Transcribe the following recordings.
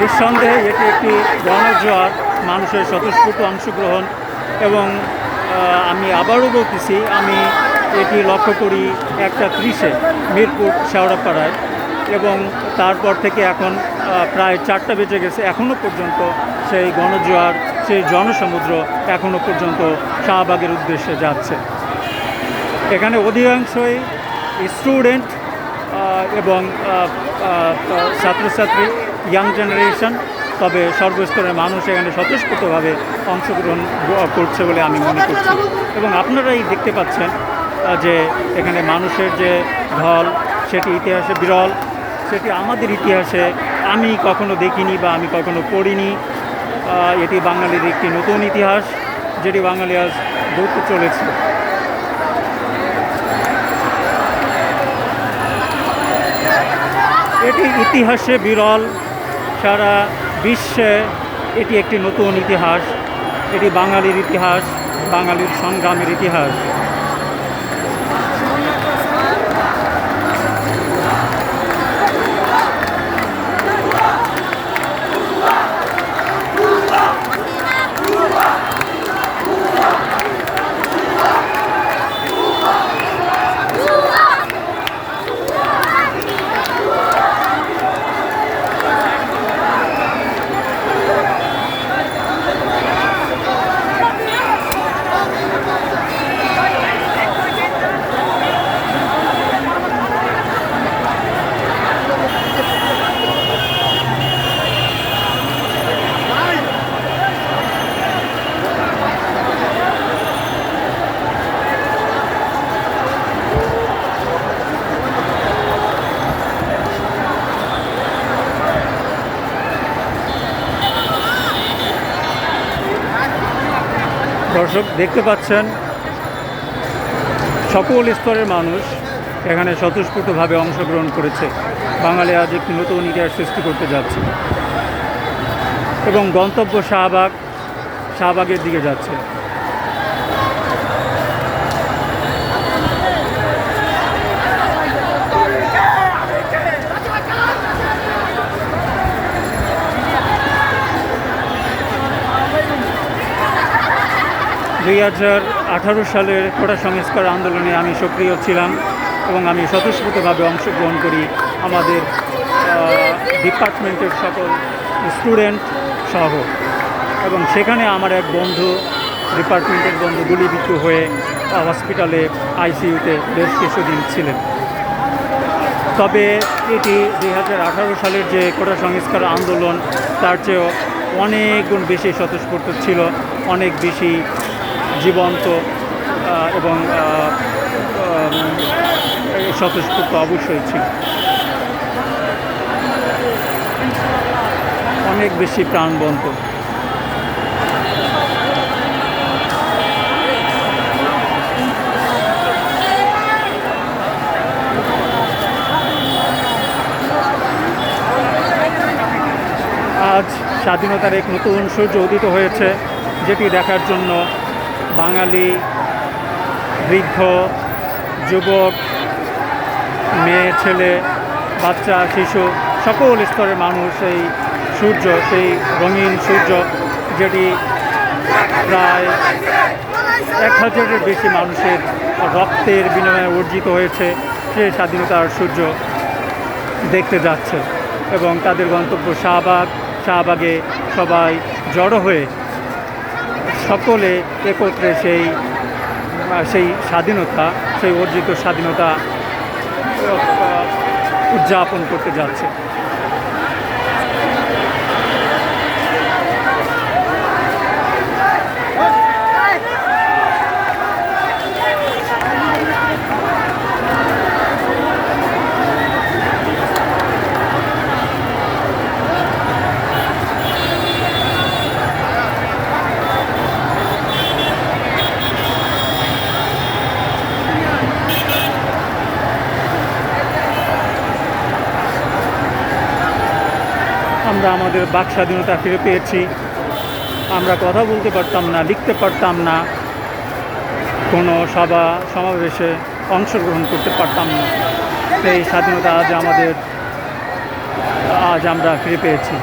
নিঃসন্দেহে এটি একটি গণজোয়ার মানুষের স্বতঃস্ফূর্ত অংশগ্রহণ এবং আমি আবারও বলতেছি, আমি এটি লক্ষ্য করি একটা ত্রিশে মিরপুর শেওড়াপাড়ায় এবং তারপর থেকে এখন প্রায় চারটা বেজে গেছে এখনও পর্যন্ত সেই গণজোয়ার, সেই জনসমুদ্র এখনও পর্যন্ত শাহবাগের উদ্দেশ্যে যাচ্ছে। এখানে অধিকাংশই স্টুডেন্ট এবং ছাত্রছাত্রী ইয়াং জেনারেশন তবে সর্বস্তরের মানুষ এখানে স্বতঃস্ফূর্তভাবে অংশগ্রহণ করছে বলে আমি মনে করছি। এবং আপনারাই দেখতে পাচ্ছেন যে এখানে মানুষের যে ঢল, সেটি ইতিহাসে বিরল, সেটি আমাদের ইতিহাসে আমি কখনো দেখিনি বা আমি কখনো পড়িনি। এটি বাঙালির একটি নতুন ইতিহাস, যেটি বাঙালি আজ গড়তে চলেছে। এটি ইতিহাসে বিরল সারা বিশ্বে এটি একটি নতুন ইতিহাস এটি বাঙালির ইতিহাস বাঙালির সংগ্রামের ইতিহাস। দর্শক, দেখতে পাচ্ছেন, সকল স্তরের মানুষ এখানে স্বতঃস্ফূর্তভাবে অংশগ্রহণ করেছে। বাঙালি আজ একটি নতুন ইতিহাস সৃষ্টি করতে যাচ্ছে এবং গন্তব্য শাহবাগ, শাহবাগের দিকে যাচ্ছে। দুই হাজার আঠারো সালের কোটা সংস্কার আন্দোলনে আমি সক্রিয় ছিলাম এবং আমি স্বতঃস্ফূর্তভাবে অংশগ্রহণ করি আমাদের ডিপার্টমেন্টের সকল স্টুডেন্ট সহ। এবং সেখানে আমার এক বন্ধু, ডিপার্টমেন্টের বন্ধু গুলিবিদ্ধ হয়ে হসপিটালে আইসিইউতে বেশ কিছুদিন ছিলেন। তবে এটি দুই হাজার আঠারো সালের যে কোটা সংস্কার আন্দোলন, তার চেয়েও অনেক গুণ বেশি স্বতঃস্ফূর্ত ছিল, অনেক বেশি জীবন্ত এবং স্বতঃস্ফূর্ত অবশ্যই ছিল। অনেক বেশি প্রাণবন্ত। আজ স্বাধীনতার এক নতুন সূর্য উদিত হয়েছে, যেটি দেখার জন্য বাঙালি, বৃদ্ধ, যুবক, মেয়ে, ছেলে, বাচ্চা, শিশু, সকল স্তরের মানুষ এই সূর্য, সেই রঙিন সূর্য, যেটি প্রায় এক হাজারের বেশি মানুষের রক্তের বিনিময়ে অর্জিত হয়েছে, সে স্বাধীনতার সূর্য দেখতে যাচ্ছে এবং তাদের গন্তব্য শাহবাগ। শাহবাগে সবাই জড়ো হয়ে সকলে একত্রে সেই সেই স্বাধীনতা সেই অর্জিত স্বাধীনতা উদযাপন করতে যাচ্ছে। আমরা আমাদের বাক স্বাধীনতা ফিরে পেয়েছি। আমরা কথা বলতে পারতাম না, লিখতে পারতাম না। কোনো সভা সমাবেশে অংশগ্রহণ করতে পারতাম না। সেই স্বাধীনতা আজ আমাদের, আজ আমরা ফিরে পেয়েছি।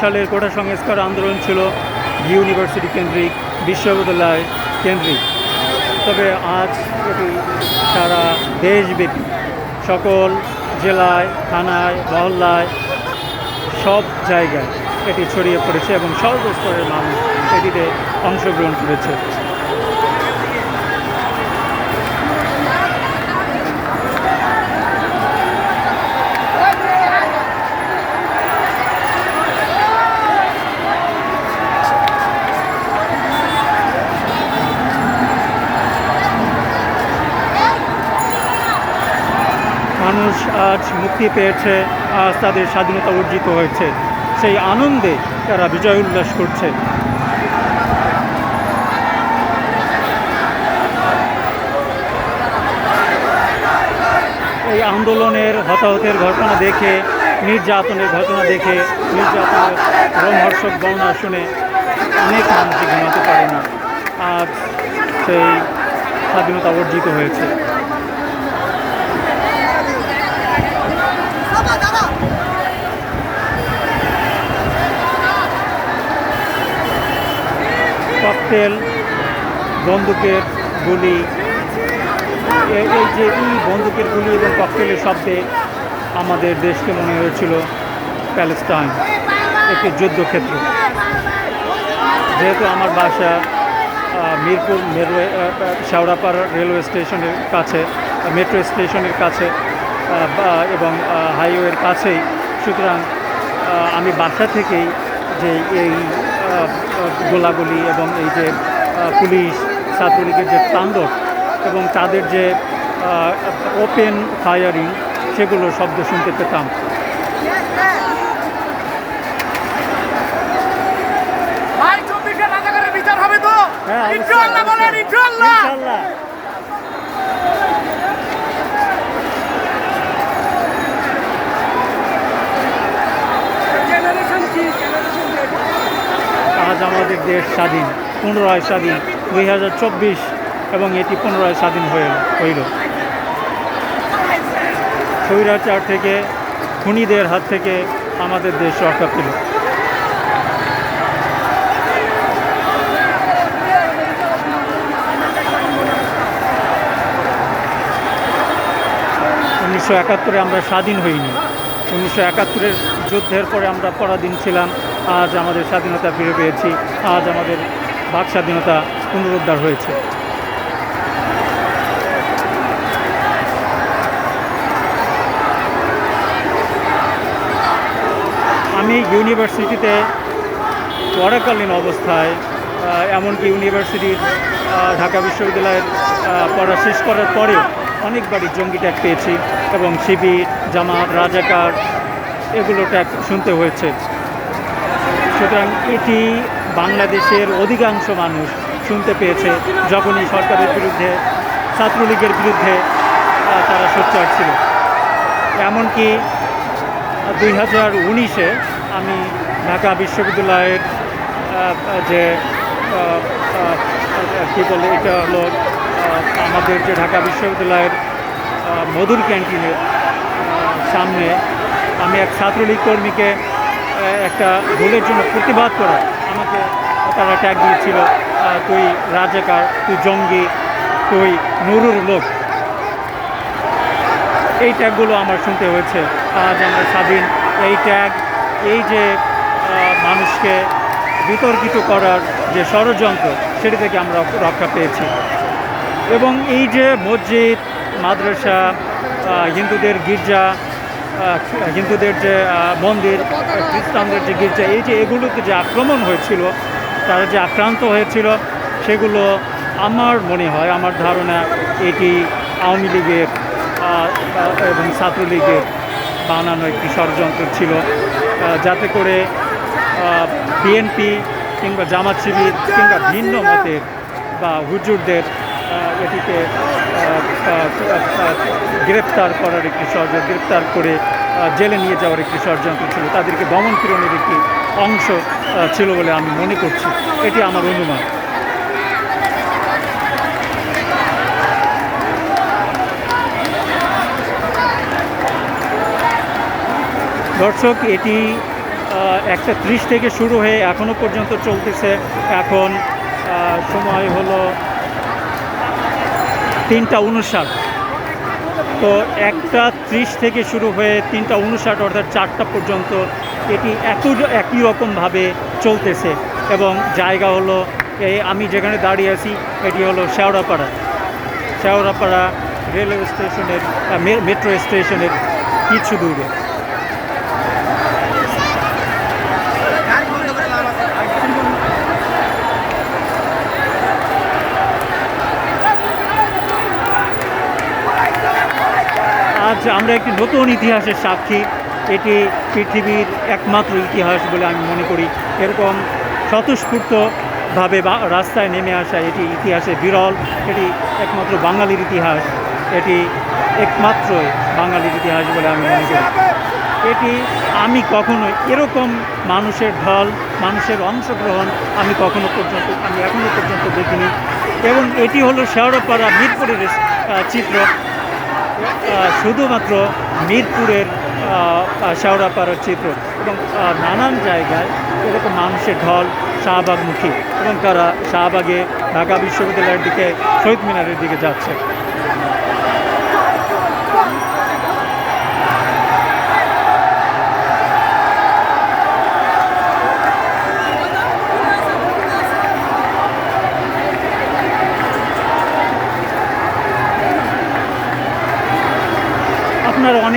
সালের কোটা সংস্কার আন্দোলন ছিল ইউনিভার্সিটি কেন্দ্রিক, বিশ্ববিদ্যালয় কেন্দ্রিক। তবে আজ এটি সারা দেশব্যাপী। সকল জেলায়, থানায়, মহল্লায়, সব জায়গায় এটি ছড়িয়ে পড়েছে এবং সর্বস্তরের মানুষ এটিতে অংশগ্রহণ করেছে। মানুষ আজ মুক্তি পেয়েছে, আজ তাদের স্বাধীনতা অর্জিত হয়েছে। সেই আনন্দে তারা বিজয় উল্লাস করছে। এই আন্দোলনের হতাহতের ঘটনা দেখে, নির্যাতনের ঘটনা দেখে, নির্যাতনের রোমহর্ষক বর্ণনা শুনে অনেক মানুষই ঘুমাতে পারে না। আজ সেই স্বাধীনতা অর্জিত হয়েছে। ককটেল, বন্দুকের গুলি। এই যে এই বন্দুকের গুলি এবং ককটেলের শব্দে আমাদের দেশকে মনে হয়েছিল প্যালেস্টাইন, একটি যুদ্ধক্ষেত্র। যেহেতু আমার বাসা মিরপুর রেলওয়ে শেওড়াপাড়া রেলওয়ে স্টেশনের কাছে, মেট্রো স্টেশনের কাছে এবং হাইওয়ের কাছেই। সুতরাং আমি বাসা থেকেই যে এই গোলাগুলি এবং এই যে পুলিশ ছাত্রলীগের যে তাণ্ডব এবং তাদের যে ওপেন ফায়ারিং সেগুলো শব্দ শুনতে পেতাম। বিচার হবে তো? হ্যাঁ, বলেন অবশ্যই। ইনশাআল্লাহ ইনশাআল্লাহ। জেনারেশন কি জেনারেশন আজ আমাদের দেশ স্বাধীন, পুনরায় স্বাধীন, দুই হাজার চব্বিশ এবং এটি পুনরায় স্বাধীন হয়ে হইল। স্বৈরাচার থেকে, খুনিদের হাত থেকে আমাদের দেশ রক্ষা পেল। উনিশশো একাত্তরে আমরা স্বাধীন হইনি। উনিশশো একাত্তরের যুদ্ধের পরে আমরা পরাধীন ছিলাম। আজ আমাদের স্বাধীনতা ফিরে পেয়েছি। আজ আমাদের বাক স্বাধীনতা পুনরুদ্ধার হয়েছে। আমি ইউনিভার্সিটিতে পড়াকালীন অবস্থায় এমনকি ইউনিভার্সিটির ঢাকা বিশ্ববিদ্যালয়ের পড়া শেষ করার পরেও অনেকবারই জঙ্গি ট্যাগ পেয়েছি এবং শিবির, জামাত, রাজাকার, এগুলো ট্যাগ শুনতে হয়েছে। সুতরাং এটি বাংলাদেশের অধিকাংশ মানুষ শুনতে পেয়েছে যখনই সরকারের বিরুদ্ধে, ছাত্রলীগের বিরুদ্ধে তারা সোচ্চার ছিল। এমনকি দুই হাজার উনিশে আমি ঢাকা বিশ্ববিদ্যালয়ের যে কী বলে, এটা হলো আমাদের যে ঢাকা বিশ্ববিদ্যালয়ের মধুর ক্যান্টিনের সামনে আমি এক ছাত্রলীগ কর্মীকে একটা ভুলের জন্য প্রতিবাদ করা আমাকে তারা ট্যাগ দিয়েছিল। তুই রাজাকার, তুই জঙ্গি, তুই নুরুর লোক। এই ট্যাগগুলো আমার শুনতে হয়েছে। আজ আমরা স্বাধীন। এই ট্যাগ, এই যে মানুষকে বিতর্কিত করার যে ষড়যন্ত্র, সেটি থেকে আমরা রক্ষা পেয়েছি। এবং এই যে মসজিদ, মাদ্রাসা হিন্দুদের গির্জা হিন্দুদের যে মন্দির, খ্রিস্টানদের যে গির্জা, এই যে এগুলোতে যে আক্রমণ হয়েছিল, তারা যে আক্রান্ত হয়েছিল, সেগুলো আমার মনে হয়, আমার ধারণা এটি আওয়ামী লীগের এবং ছাত্রলীগের বানানো একটি ষড়যন্ত্র ছিল। যাতে করে বিএনপি কিংবা জামাত শিবির কিংবা ভিন্ন মতের বা হুজুরদের এটিকে গ্রেপ্তার করার একটি ষড়যন্ত্র, গ্রেপ্তার করে জেলে নিয়ে যাওয়ার একটি ষড়যন্ত্র ছিল। তাদেরকে দমন পীড়নের একটি অংশ ছিল বলে আমি মনে করছি। এটি আমার অনুমান। দর্শক, এটি একটা ত্রিশ থেকে শুরু হয়ে এখনও পর্যন্ত চলতেছে। এখন সময় হলো তিনটা উনষাট। তো একটা ত্রিশ থেকে শুরু হয়ে তিনটা উনষাট অর্থাৎ চারটা পর্যন্ত এটি এত একই রকমভাবে চলতেছে এবং জায়গা হলো এই আমি যেখানে দাঁড়িয়ে আছি, এটি হলো শেওড়াপাড়া। শেওড়াপাড়া রেলওয়ে স্টেশনের মেট্রো স্টেশনের কিছু দূরে। আজ আমরা একটি নতুন ইতিহাসের সাক্ষী। এটি পৃথিবীর একমাত্র ইতিহাস বলে আমি মনে করি। এরকম স্বতঃস্ফূর্তভাবে রাস্তায় নেমে আসা এটি ইতিহাসে বিরল, এটি একমাত্র বাঙালির ইতিহাস, এটি একমাত্র বাঙালির ইতিহাস বলে আমি মনে করি। এটি আমি কখনো এরকম মানুষের ঢল, মানুষের অংশগ্রহণ আমি কখনো পর্যন্ত, আমি এখনও পর্যন্ত দেখিনি। এবং এটি হলো শেওড়াপাড়া মিরপুরের চিত্র। শুধুমাত্র মিরপুরের শেওড়াপাড়ার চিত্র এবং নানান জায়গায় এরকম মানুষের ঢল, শাহবাগমুখী এবং তারা শাহবাগে ঢাকা বিশ্ববিদ্যালয়ের দিকে, শহীদ মিনারের দিকে যাচ্ছে।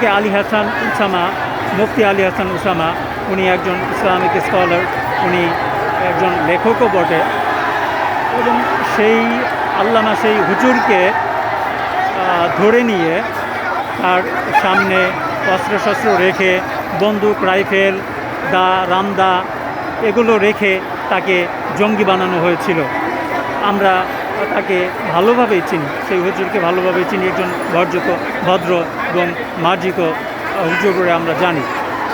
অনেকে আলী হাসান উসামা, মুফতি আলী হাসান উসামা, উনি একজন ইসলামিক স্কলার, উনি একজন লেখকও বটে। এবং সেই আল্লামা, সেই হুজুরকে ধরে নিয়ে তার সামনে অস্ত্রশস্ত্র রেখে, বন্দুক, রাইফেল, দা, রামদা এগুলো রেখে তাকে জঙ্গি বানানো হয়েছিল। আমরা তাকে ভালোভাবেই চিনি, সেই হুজুরকে ভালোভাবেই চিনি, একজন ভর্যত ভদ্র এবং মার্জিত হুজুর বলে আমরা জানি।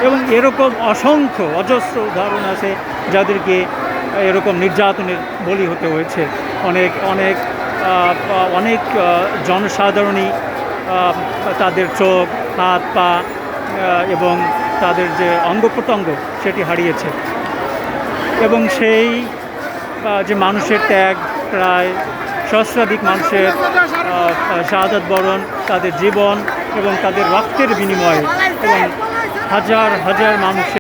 এবং এরকম অসংখ্য অজস্র উদাহরণ আছে যাদেরকে এরকম নির্যাতনের বলি হতে হয়েছে। অনেক অনেক অনেক জনসাধারণই তাদের চোখ, হাত, পা এবং তাদের যে অঙ্গ প্রত্যঙ্গ সেটি হারিয়েছে। এবং সেই যে মানুষের ত্যাগ প্রায় সহস্রাধিক মানুষের শাহাদ বরণ তাদের জীবন এবং তাদের রক্তের বিনিময়ে এবং হাজার হাজার মানুষের